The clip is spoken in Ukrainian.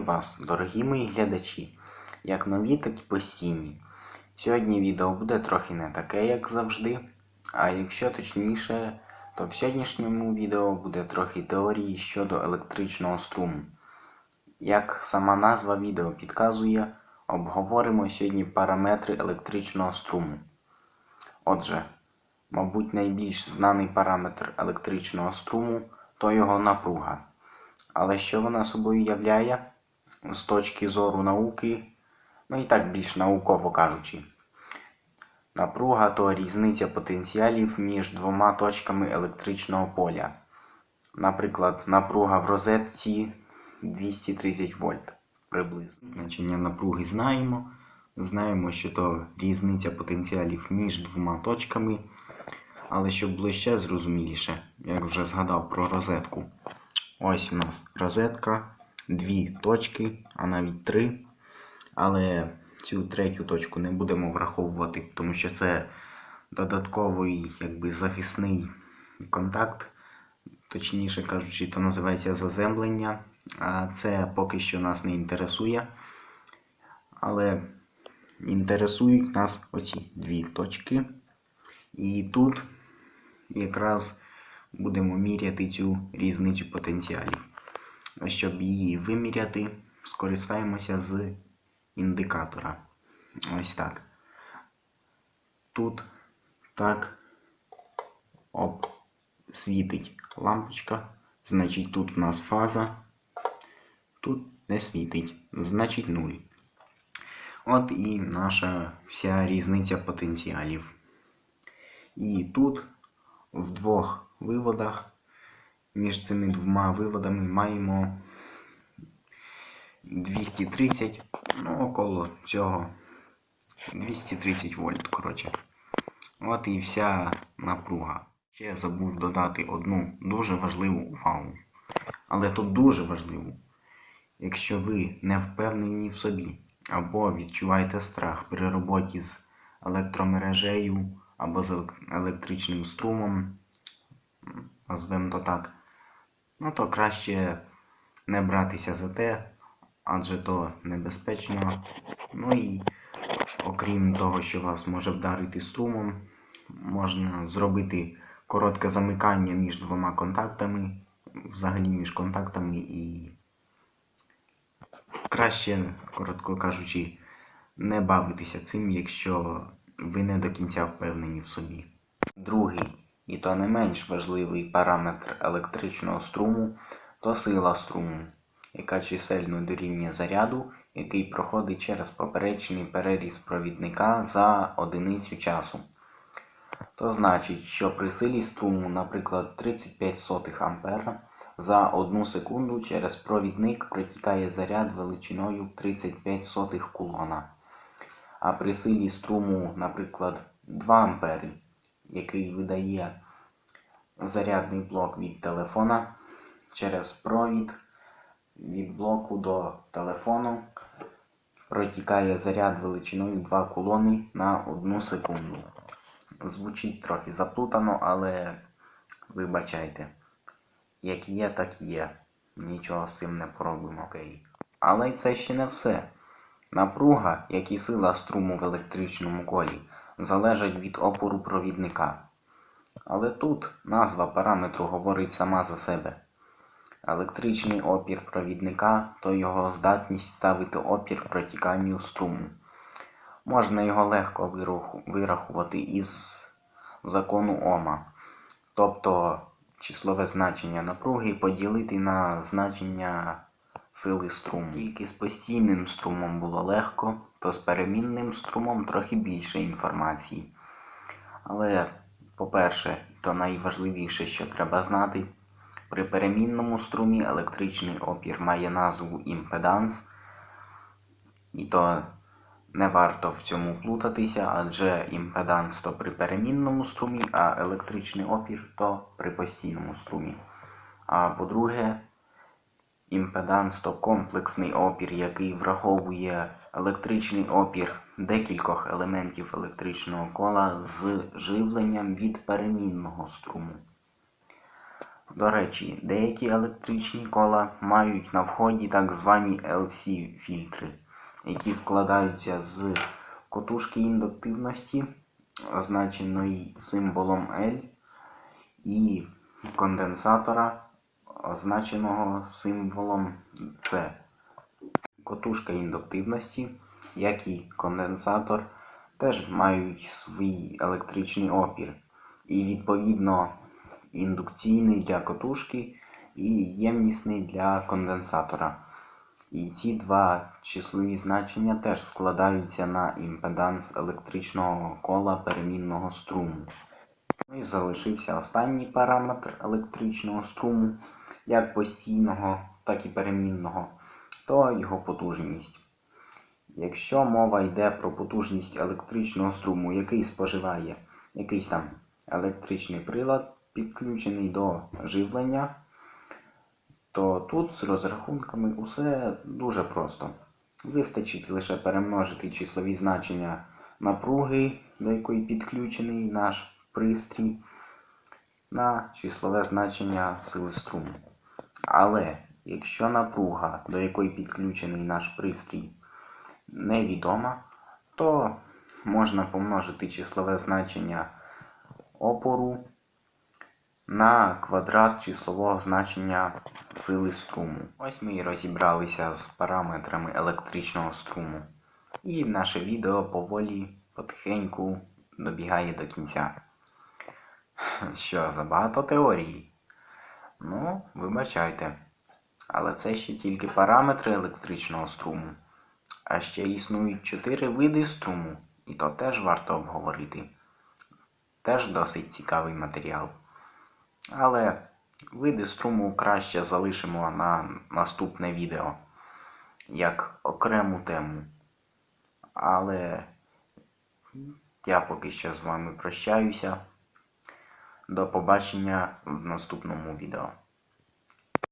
Вітаю вас, дорогі мої глядачі, як нові, так і постійні. Сьогодні відео буде трохи не таке, як завжди. А якщо точніше, то в сьогоднішньому відео буде трохи теорії щодо електричного струму. Як сама назва відео підказує, обговоримо сьогодні параметри електричного струму. Отже, мабуть, найбільш знаний параметр електричного струму то його напруга. Але що вона собою являє з точки зору науки, ну і так більш науково кажучи. Напруга то різниця потенціалів між двома точками електричного поля. Наприклад, напруга в розетці 230 вольт приблизно. Значення напруги знаємо. Знаємо, що то різниця потенціалів між двома точками. Але щоб було ще зрозуміліше, як вже згадав про розетку. Ось у нас розетка, дві точки, а навіть три. Але цю третю точку не будемо враховувати, тому що це додатковий якби, захисний контакт. Точніше кажучи, то називається заземлення. А це поки що нас не інтересує. Але інтересують нас оці дві точки. І тут якраз будемо міряти цю різницю потенціалів. Щоб її виміряти, скористаємося з індикатора. Ось так. Тут так оп, світить лампочка. Значить, тут в нас фаза. Тут не світить, значить 0. От і наша вся різниця потенціалів. І тут в двох виводах між цими двома виводами маємо 230, ну, около цього 230 вольт, коротше. От і вся напруга. Ще забув додати одну дуже важливу увагу. Але тут дуже важливу. Якщо ви не впевнені в собі, або відчуваєте страх при роботі з електромережею, або з електричним струмом, назвемо то так, ну то краще не братися за те, адже то небезпечно. Ну і окрім того, що вас може вдарити струмом, можна зробити коротке замикання між двома контактами, взагалі між контактами і краще, коротко кажучи, не бавитися цим, якщо ви не до кінця впевнені в собі. Другий, і то не менш важливий параметр електричного струму то сила струму, яка чисельно дорівнює заряду, який проходить через поперечний переріз провідника за одиницю часу. То значить, що при силі струму, наприклад, 35 сотих ампера, за 1 секунду через провідник протікає заряд величиною 35 сотих кулона. А при силі струму, наприклад, 2 ампери, який видає зарядний блок від телефона через провід від блоку до телефону, протікає заряд величиною 2 кулони на 1 секунду. Звучить трохи заплутано, але вибачайте. Як є, так є. Нічого з цим не поробимо, окей. Але це ще не все. Напруга, як і сила струму в електричному колі, залежать від опору провідника. Але тут назва параметру говорить сама за себе. Електричний опір провідника то його здатність ставити опір протіканню струму. Можна його легко вирахувати із закону Ома, тобто числове значення напруги поділити на значення сили струму. Тільки з постійним струмом було легко, то з перемінним струмом трохи більше інформації. Але, по-перше, то найважливіше, що треба знати, при перемінному струмі електричний опір має назву імпеданс, і то не варто в цьому плутатися, адже імпеданс то при перемінному струмі, а електричний опір то при постійному струмі. А по-друге, імпеданс то комплексний опір, який враховує електричний опір декількох елементів електричного кола з живленням від перемінного струму. До речі, деякі електричні кола мають на вході так звані LC-фільтри, які складаються з котушки індуктивності, означеної символом L, і конденсатора, означеного символом C. Котушка індуктивності, як і конденсатор, теж мають свій електричний опір. І відповідно індукційний для котушки і ємнісний для конденсатора. І ці два числові значення теж складаються на імпеданс електричного кола перемінного струму. Ну і залишився останній параметр електричного струму, як постійного, так і перемінного, то його потужність. Якщо мова йде про потужність електричного струму, який споживає якийсь там електричний прилад, підключений до живлення, то тут з розрахунками усе дуже просто. Вистачить лише перемножити числові значення напруги, до якої підключений наш пристрій, на числове значення сили струму. Але якщо напруга, до якої підключений наш пристрій, невідома, то можна помножити числове значення опору на квадрат числового значення сили струму. Ось ми і розібралися з параметрами електричного струму. І наше відео поволі потихеньку добігає до кінця. Що, забагато теорії? Ну, вибачайте. Але це ще тільки параметри електричного струму. А ще існують чотири види струму, і то теж варто обговорити. Теж досить цікавий матеріал. Але види струму краще залишимо на наступне відео як окрему тему. Але я поки що з вами прощаюся. До побачення в наступному відео.